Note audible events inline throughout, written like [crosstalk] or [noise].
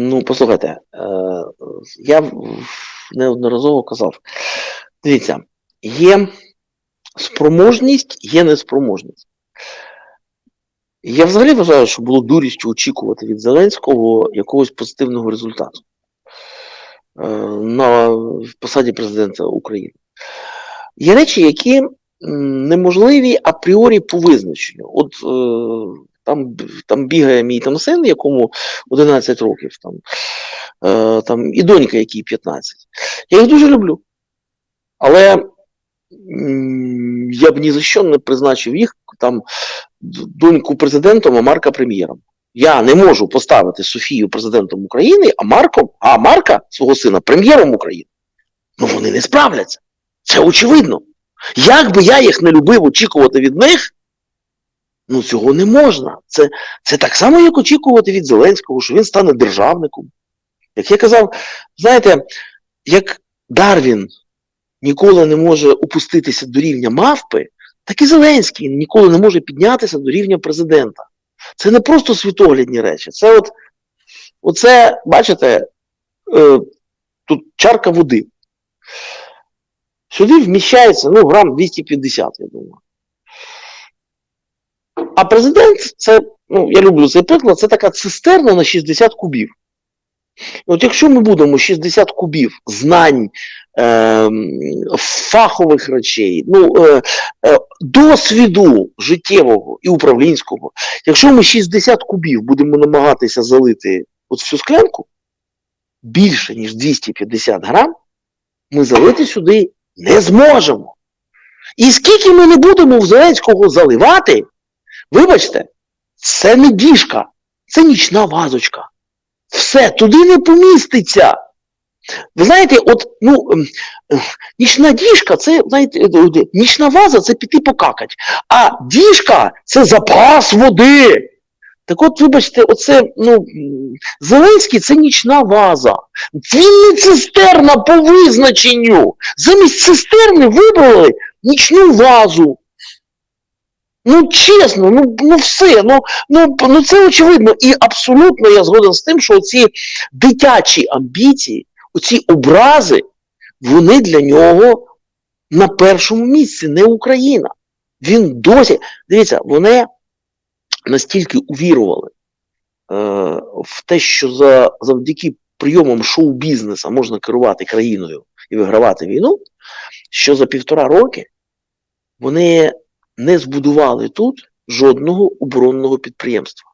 Ну, послухайте, е, я неодноразово казав. Дивіться, є спроможність, є неспроможність. Я взагалі вважаю, що було дурістю очікувати від Зеленського якогось позитивного результату е, на посаді президента України. Є речі, які неможливі апріорі по визначенню. От е, там, там бігає мій там син, якому 11 років, там, е, там, і донька, якій 15. Я їх дуже люблю. Але я б ні за що не призначив їх там доньку президентом, а Марка прем'єром. Я не можу поставити Софію президентом України, а Марком, а Марка свого сина прем'єром України. Ну вони не справляться. Це очевидно. Як би я їх не любив очікувати від них, ну цього не можна. Це, це так само, як очікувати від Зеленського, що він стане державником. Як я казав, знаєте, як Дарвін ніколи не може опуститися до рівня мавпи, так і Зеленський ніколи не може піднятися до рівня президента. Це не просто світоглядні речі. Це от, оце, бачите, е, тут чарка води. Сюди вміщається ну, грам 250, я думаю. А президент це, ну, я люблю цей приклад, це така цистерна на 60 кубів. От якщо ми будемо 60 кубів знань, е, фахових речей, ну, е, е, досвіду життєвого і управлінського, якщо ми 60 кубів будемо намагатися залити от всю склянку, більше, ніж 250 грам, ми залити сюди не зможемо. І скільки ми не будемо в Зеленського заливати, вибачте, це не діжка, це нічна вазочка. Все, туди не поміститься. Ви знаєте, от, ну, ем, е, нічна діжка, це, знаєте, е, нічна ваза це піти покакать, а діжка це запас води. Так от, вибачте, оце, ну, Зеленський це нічна ваза. Він не цистерна по визначенню. Замість цистерни вибрали нічну вазу. Ну, чесно, ну, ну все, ну, ну, ну це очевидно. І абсолютно я згоден з тим, що ці дитячі амбіції, оці образи, вони для нього на першому місці, не Україна. Він досі. Дивіться, вони настільки увірували е, в те, що за, завдяки прийомам шоу-бізнеса можна керувати країною і вигравати війну, що за півтора роки вони не збудували тут жодного оборонного підприємства.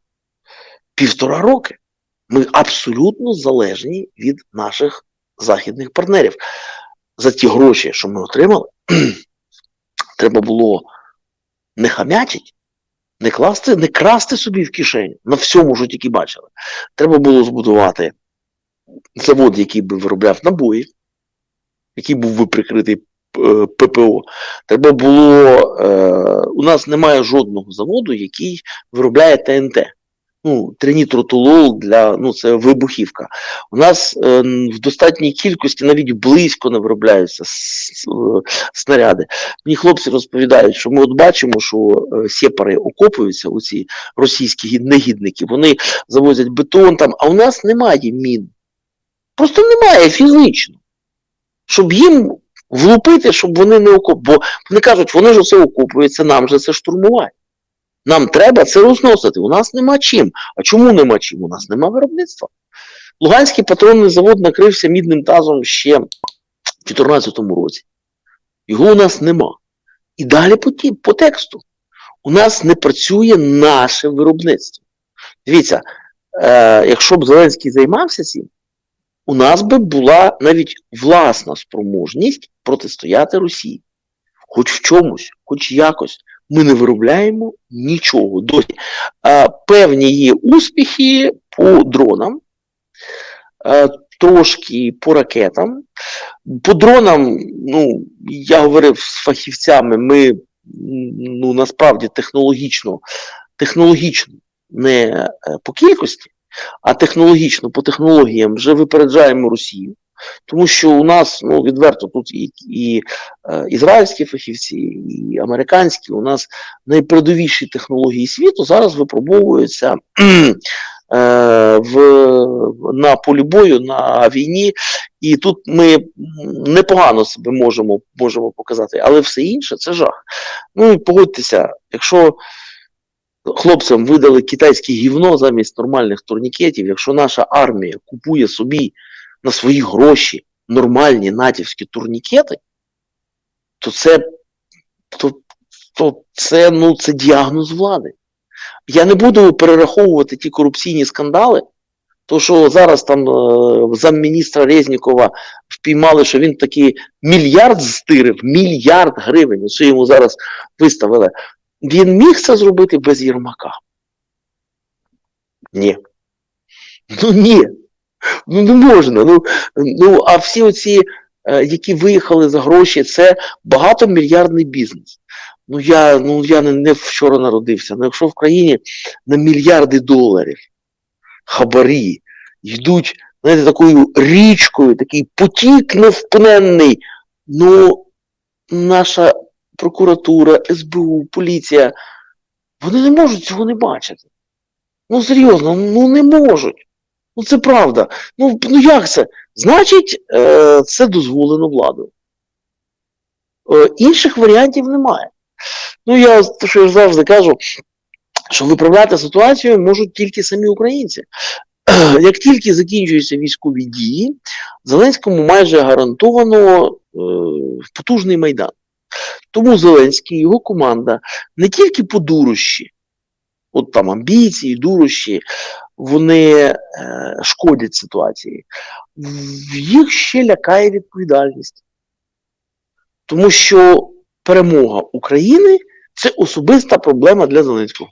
Півтора роки. Ми абсолютно залежні від наших західних партнерів. За ті гроші, що ми отримали, [clears throat] треба було не хамячить, не класти, не красти собі в кишеню на всьому, що тільки бачили. Треба було збудувати завод, який би виробляв набої, який був би прикритий ППО. Треба було. Е, у нас немає жодного заводу, який виробляє ТНТ. Ну, тринітротолол для ну це вибухівка. У нас е, в достатній кількості навіть близько не виробляються е, снаряди. Мені хлопці розповідають, що ми от бачимо, що е, сепари окопуються, оці російські негідники, вони завозять бетон там, а у нас немає мін. Просто немає фізично. Щоб їм влупити, щоб вони не окопували. Бо вони кажуть, вони ж оце окопуються, нам же це штурмувати. Нам треба це розносити. У нас нема чим. А чому нема чим? У нас нема виробництва. Луганський патронний завод накрився мідним тазом ще в 2014 році. Його у нас нема. І далі по, ті, по тексту. У нас не працює наше виробництво. Дивіться, е, якщо б Зеленський займався цим, у нас би була навіть власна спроможність протистояти Росії. Хоч в чомусь, хоч якось. Ми не виробляємо нічого досі. Певні є успіхи по дронам, трошки по ракетам. По дронам, ну, я говорив з фахівцями, ми ну, насправді технологічно, технологічно не е, по кількості, а технологічно по технологіям вже випереджаємо Росію. Тому що у нас ну, відверто тут і, і е, ізраїльські фахівці, і американські, у нас найпередовіші технології світу зараз випробовуються е, в, на полі бою, на війні, і тут ми непогано себе можемо, можемо показати, але все інше це жах. Ну і погодьтеся, якщо хлопцям видали китайське гівно замість нормальних турнікетів, якщо наша армія купує собі на свої гроші нормальні натівські турнікети, то це, то, то це, ну, це діагноз влади. Я не буду перераховувати ті корупційні скандали, то що зараз там е, замміністра Резнікова впіймали, що він такий мільярд стирив, мільярд гривень. Що йому зараз виставили. Він міг це зробити без Єрмака? Ні. Ну ні. Ну не можна. Ну, ну а всі оці, е, які виїхали за гроші, це багатомільярдний бізнес. Ну я, ну, я не, не вчора народився. Ну якщо в країні на мільярди доларів хабарі йдуть знаєте, такою річкою, такий потік невпиненний, ну наша прокуратура, СБУ, поліція, вони не можуть цього не бачити. Ну серйозно, ну не можуть. Ну це правда. Ну, ну як це? Значить, е, це дозволено владою. Е, інших варіантів немає. Ну, я що я завжди кажу, що виправляти ситуацію можуть тільки самі українці. [clears throat] Як тільки закінчуються військові дії, Зеленському майже гарантовано е, потужний майдан. Тому Зеленський і його команда не тільки по дурощі, от там амбіції, дурощі, вони е, шкодять ситуації, В- їх ще лякає відповідальність. Тому що перемога України це особиста проблема для Зеленського.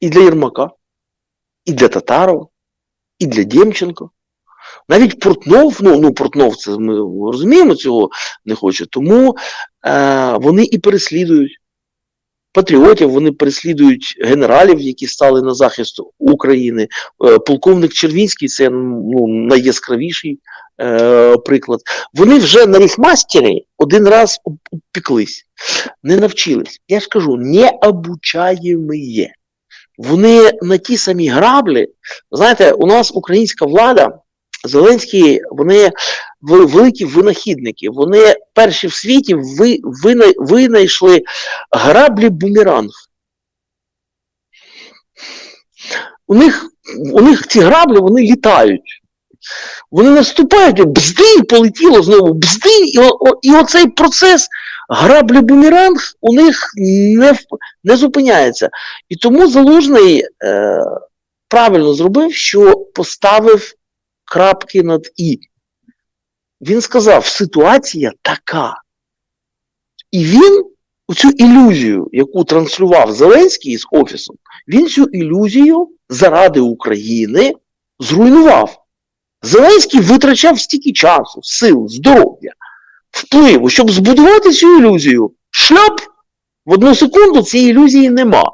І для Єрмака, і для Татарова, і для Демченко. Навіть Портнов, ну, ну Портнов, це ми розуміємо, цього не хоче, тому е, вони і переслідують патріотів, вони переслідують генералів, які стали на захист України. Е, полковник Червінський це ну, найяскравіший е, приклад. Вони вже на ріхмастері один раз обпіклись, не навчились. Я ж кажу, не обучаємі. Вони на ті самі граблі. Знаєте, у нас українська влада, Зеленський, вони великі винахідники. Вони перші в світі ви, вина- винайшли граблі бумеранг. У них, у них ці граблі вони літають. Вони наступають, бзди, полетіло знову, бзди, і, о- і оцей процес граблі бумеранг у них не, не зупиняється. І тому Залужний е, правильно зробив, що поставив крапки над І. Він сказав, ситуація така. І він цю ілюзію, яку транслював Зеленський з офісом, він цю ілюзію заради України зруйнував. Зеленський витрачав стільки часу, сил, здоров'я, впливу, щоб збудувати цю ілюзію. Шляп в одну секунду цієї ілюзії нема.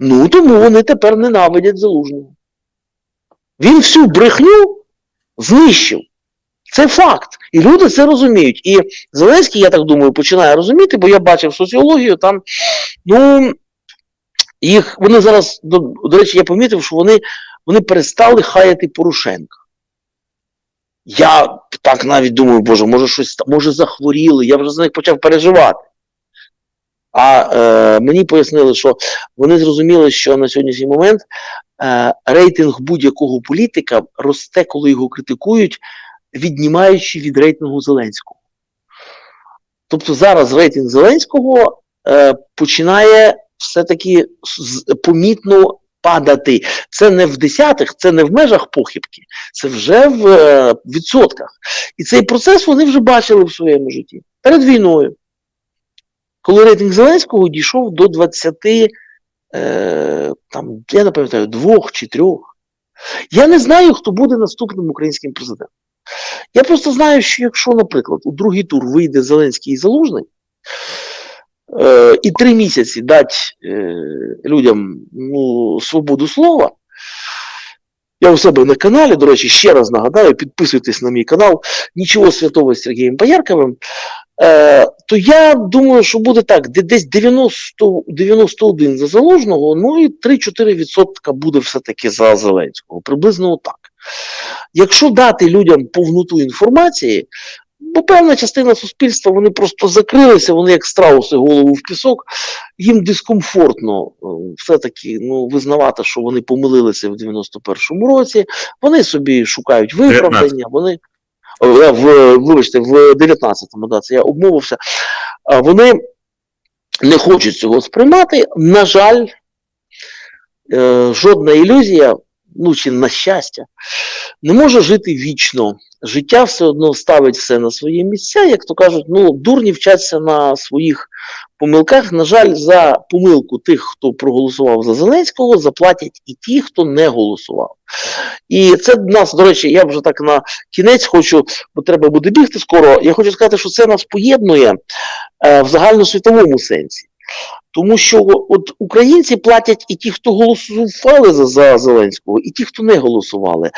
Ну тому вони тепер ненавидять залужного. Він всю брехню знищив. Це факт. І люди це розуміють. І Зеленський, я так думаю, починає розуміти, бо я бачив соціологію, там, ну, їх, вони зараз, до, до речі, я помітив, що вони, вони перестали хаяти Порошенка. Я так навіть думаю, боже, може щось, може захворіли, я вже за них почав переживати. А е, мені пояснили, що вони зрозуміли, що на сьогоднішній момент е, рейтинг будь-якого політика росте, коли його критикують, віднімаючи від рейтингу Зеленського. Тобто зараз рейтинг Зеленського е, починає все-таки помітно падати. Це не в десятих, це не в межах похибки, це вже в е, відсотках. І цей процес вони вже бачили в своєму житті перед війною. Коли рейтинг Зеленського дійшов до 20, е, там, я не пам'ятаю, двох чи трьох. Я не знаю, хто буде наступним українським президентом. Я просто знаю, що якщо, наприклад, у другий тур вийде Зеленський і Залужний, е, і три місяці дать е, людям ну, свободу слова, я у себе на каналі, до речі, ще раз нагадаю, підписуйтесь на мій канал. Нічого святого з Сергієм Боярковим. е, то я думаю, що буде так, де- десь 90, 91 за Залужного, ну і 3-4% буде все-таки за Зеленського. Приблизно отак. Якщо дати людям повноту інформації, бо певна частина суспільства вони просто закрилися, вони як страуси голову в пісок, їм дискомфортно е, все-таки ну, визнавати, що вони помилилися в 91-му році, вони собі шукають виправдання, вони. Е, В, вибачте, в 19-му, да, це я обмовився. Вони не хочуть цього сприймати. На жаль, е, жодна ілюзія, ну чи на щастя, не може жити вічно. Життя все одно ставить все на свої місця, як то кажуть, ну, дурні вчаться на своїх помилках. На жаль, за помилку тих, хто проголосував за Зеленського, заплатять і ті, хто не голосував. І це нас, до речі, я вже так на кінець хочу, бо треба буде бігти скоро. Я хочу сказати, що це нас поєднує е, в загальносвітовому сенсі. Тому що от українці платять і ті, хто голосували за, за Зеленського, і ті, хто не голосували.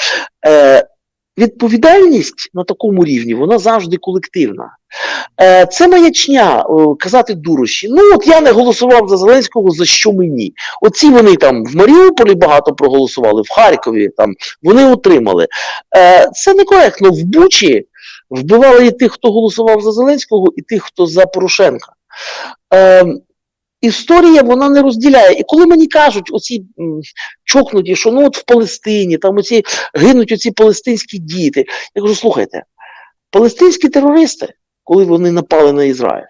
Е, відповідальність на такому рівні, вона завжди колективна. Е, це маячня е, казати дурощі. Ну, от я не голосував за Зеленського, за що мені? Оці вони там в Маріуполі багато проголосували, в Харкові там вони отримали. Е, це некоректно. В Бучі вбивали і тих, хто голосував за Зеленського, і тих, хто за Порошенка. Е, Історія вона не розділяє. І коли мені кажуть, оці чокнуті, що ну от в Палестині, там оці гинуть оці палестинські діти. Я кажу, слухайте, палестинські терористи, коли вони напали на Ізраїль,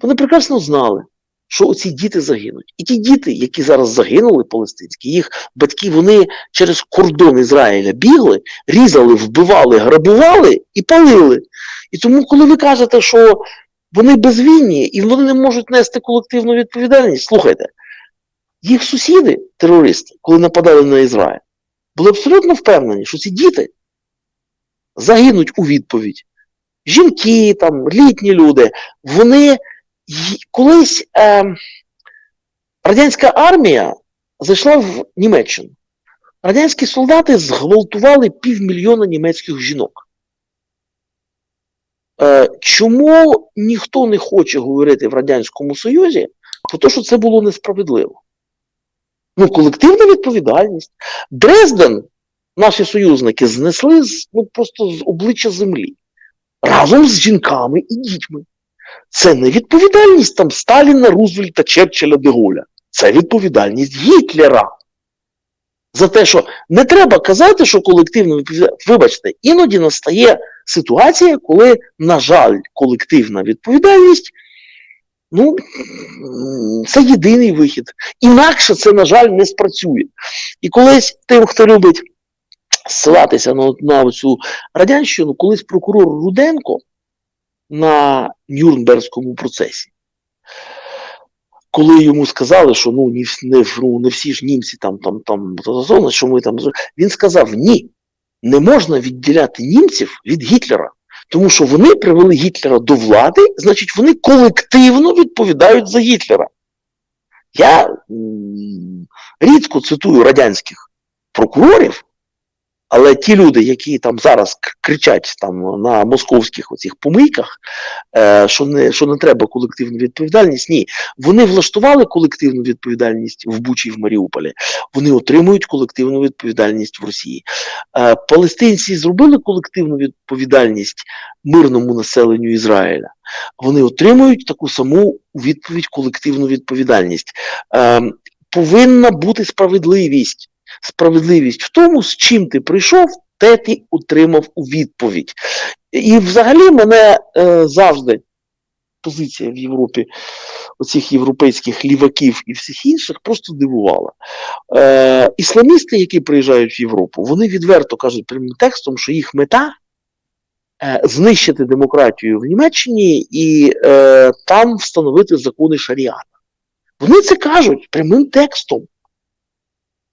вони прекрасно знали, що оці діти загинуть. І ті діти, які зараз загинули палестинські, їх батьки, вони через кордон Ізраїля бігли, різали, вбивали, грабували і палили. І тому, коли ви кажете, що вони безвинні і вони не можуть нести колективну відповідальність. Слухайте, їх сусіди, терористи, коли нападали на Ізраїль, були абсолютно впевнені, що ці діти загинуть у відповідь. Жінки, там, літні люди, вони колись е, радянська армія зайшла в Німеччину. Радянські солдати зґвалтували півмільйона німецьких жінок. Е, чому ніхто не хоче говорити в Радянському Союзі про те, що це було несправедливо? Ну, колективна відповідальність. Дрезден, наші союзники, знесли з, ну, просто з обличчя землі разом з жінками і дітьми. Це не відповідальність там Сталіна, Рузвельта, Черчилля, Деголя. Це відповідальність Гітлера. За те, що не треба казати, що колективна відповідальність. Вибачте, іноді настає ситуація, коли, на жаль, колективна відповідальність ну, це єдиний вихід. Інакше це, на жаль, не спрацює. І колись тим, хто любить ссилатися на, на цю радянщину, колись прокурор Руденко на Нюрнберзькому процесі. Коли йому сказали, що ну не, не, ну, не всі ж німці там, там, там, що ми там. Він сказав: ні, не можна відділяти німців від Гітлера. Тому що вони привели Гітлера до влади, значить, вони колективно відповідають за Гітлера. Я рідко цитую радянських прокурорів, але ті люди, які там зараз кричать там на московських оцих помийках, е, що, не, що не треба колективну відповідальність, ні. Вони влаштували колективну відповідальність в Бучі в Маріуполі. Вони отримують колективну відповідальність в Росії. Е, палестинці зробили колективну відповідальність мирному населенню Ізраїля. Вони отримують таку саму відповідь колективну відповідальність. Е, повинна бути справедливість. Справедливість в тому, з чим ти прийшов, те ти отримав у відповідь. І взагалі мене е, завжди позиція в Європі оцих європейських ліваків і всіх інших просто дивувала. Е, ісламісти, які приїжджають в Європу, вони відверто кажуть прямим текстом, що їх мета е, знищити демократію в Німеччині і е, там встановити закони шаріата. Вони це кажуть прямим текстом.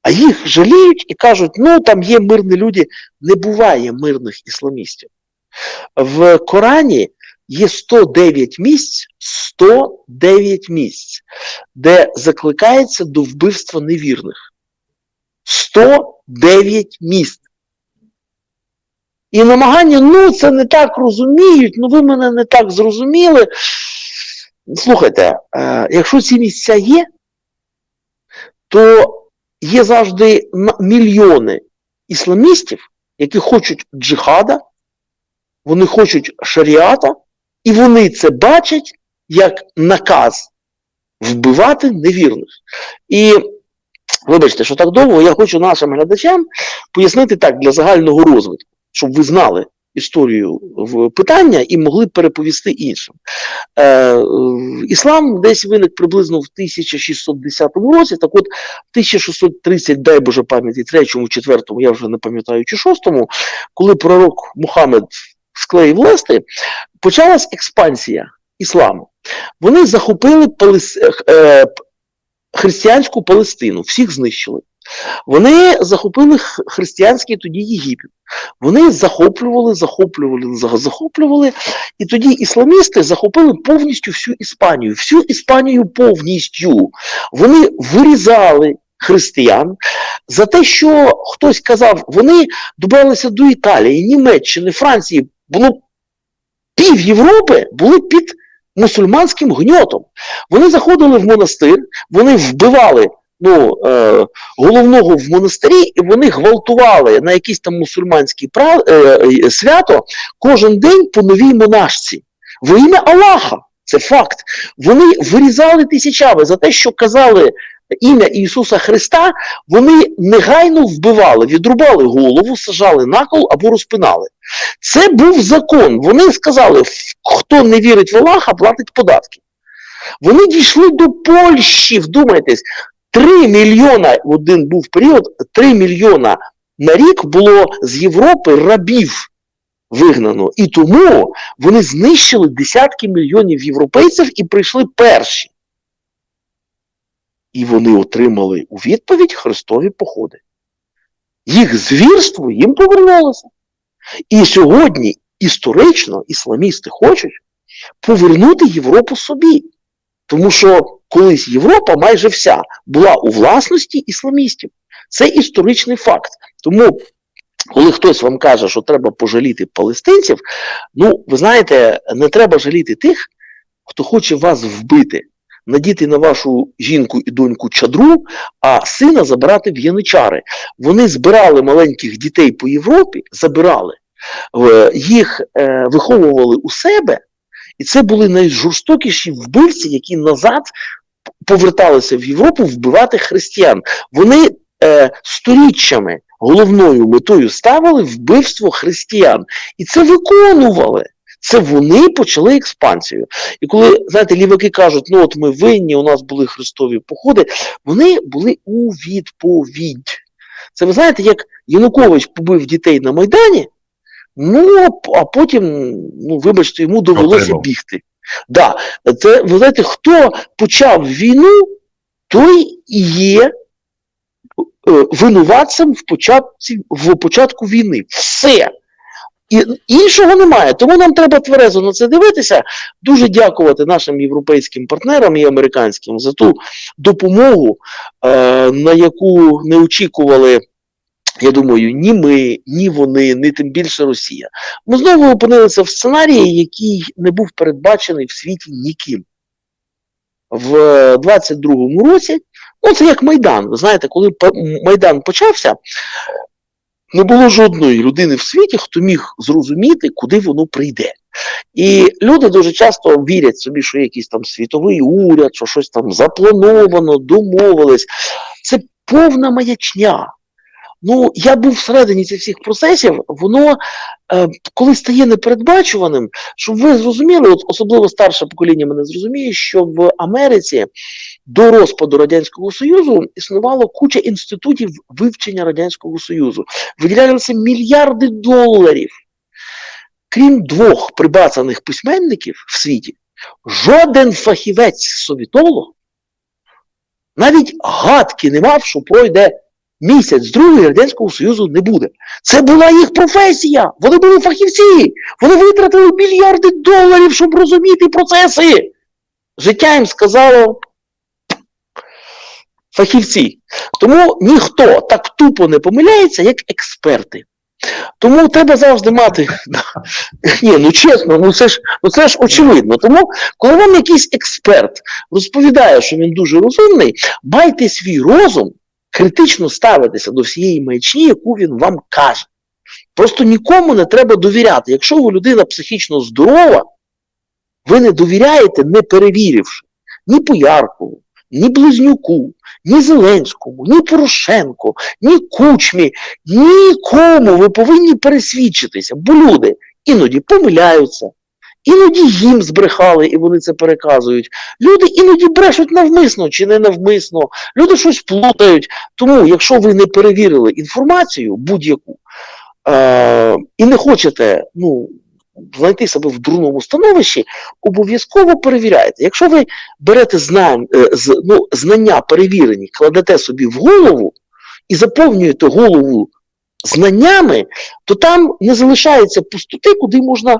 А їх жаліють і кажуть, ну там є мирні люди, не буває мирних ісламістів. В Корані є 109 місць, 109 місць, де закликається до вбивства невірних. 109 місць. І намагання, ну, це не так розуміють, ну ви мене не так зрозуміли. Слухайте, е, якщо ці місця є, то є завжди мільйони ісламістів, які хочуть джихада, вони хочуть шаріата, і вони це бачать як наказ вбивати невірних. І вибачте, що так довго, я хочу нашим глядачам пояснити так для загального розвитку, щоб ви знали історію в питання і могли переповісти іншим. Е, е, іслам десь виник приблизно в 1610 році. Так от, в 1630, дай Боже пам'яті, третьому, четвертому, я вже не пам'ятаю, чи шостому, коли пророк Мухаммед склеїв листи, почалась експансія ісламу. Вони захопили Палес... е, християнську Палестину, всіх знищили. Вони захопили християнський тоді Єгипет. Вони захоплювали, захоплювали, захоплювали. І тоді ісламісти захопили повністю всю Іспанію, всю Іспанію повністю. Вони вирізали християн за те, що хтось казав, вони добралися до Італії, Німеччини, Франції. Було пів Європи були під мусульманським гньотом. Вони заходили в монастир, вони вбивали ну, е, головного в монастирі, і вони гвалтували на якісь там мусульманські пра- е, е, свято кожен день по новій монашці. Во ім'я Аллаха. Це факт. Вони вирізали тисячами за те, що казали ім'я Ісуса Христа, вони негайно вбивали, відрубали голову, сажали на кол або розпинали. Це був закон. Вони сказали, хто не вірить в Аллаха, платить податки. Вони дійшли до Польщі, вдумайтесь, 3 мільйона, в один був період, 3 мільйона на рік було з Європи рабів вигнано. І тому вони знищили десятки мільйонів європейців і прийшли перші. І вони отримали у відповідь Христові походи. Їх звірство їм повернулося. І сьогодні історично ісламісти хочуть повернути Європу собі. Тому що колись Європа майже вся була у власності ісламістів. Це історичний факт. Тому, коли хтось вам каже, що треба пожаліти палестинців, ну, ви знаєте, не треба жаліти тих, хто хоче вас вбити, надіти на вашу жінку і доньку чадру, а сина забрати в яничари. Вони збирали маленьких дітей по Європі, забирали, е, їх е, виховували у себе, і це були найжорстокіші вбивці, які назад поверталися в Європу вбивати християн. Вони е, сторіччями головною метою ставили вбивство християн. І це виконували. Це вони почали експансію. І коли, знаєте, ліваки кажуть, ну от ми винні, у нас були хрестові походи, вони були у відповідь. Це ви знаєте, як Янукович побив дітей на Майдані, ну а потім, ну вибачте, йому довелося бігти. Да, це ви знаєте, хто почав війну, той і є е, винуватцем в початку, в початку війни. Все. І іншого немає. Тому нам треба тверезо на це дивитися. Дуже дякувати нашим європейським партнерам і американським за ту допомогу, е, на яку не очікували. Я думаю, ні ми, ні вони, ні тим більше Росія. Ми знову опинилися в сценарії, який не був передбачений в світі ніким. В 22-му році, ну це як Майдан. Ви знаєте, коли Майдан почався, не було жодної людини в світі, хто міг зрозуміти, куди воно прийде. І люди дуже часто вірять собі, що якийсь там світовий уряд, що щось там заплановано, домовились. Це повна маячня. Ну, я був всередині цих всіх процесів, воно е, коли стає непередбачуваним, щоб ви зрозуміли, от особливо старше покоління мене зрозуміє, що в Америці до розпаду Радянського Союзу існувало куча інститутів вивчення Радянського Союзу. Виділялися мільярди доларів. Крім двох прибацаних письменників в світі, жоден фахівець-совітолог навіть гадки не мав, що пройде місяць другий Радянського Союзу не буде. Це була їх професія. Вони були фахівці. Вони витратили мільярди доларів, щоб розуміти процеси. Життя їм сказало фахівці. Тому ніхто так тупо не помиляється, як експерти. Тому треба завжди мати. Ні, ну чесно, ну це ж ну це ж очевидно. Тому, коли вам якийсь експерт розповідає, що він дуже розумний, майте свій розум критично ставитися до всієї маячні, яку він вам каже. Просто нікому не треба довіряти. Якщо ви людина психічно здорова, ви не довіряєте, не перевіривши ні Пояркову, ні Близнюку, ні Зеленському, ні Порошенку, ні Кучмі, нікому ви повинні пересвідчитися, бо люди іноді помиляються, іноді їм збрехали і вони це переказують. Люди іноді брешуть навмисно чи не навмисно, люди щось плутають. Тому, якщо ви не перевірили інформацію будь-яку е- і не хочете, ну. Знайти себе в дурному становищі, обов'язково перевіряйте. Якщо ви берете знань, е, з, ну, знання перевірені, кладете собі в голову і заповнюєте голову знаннями, то там не залишається пустоти, куди можна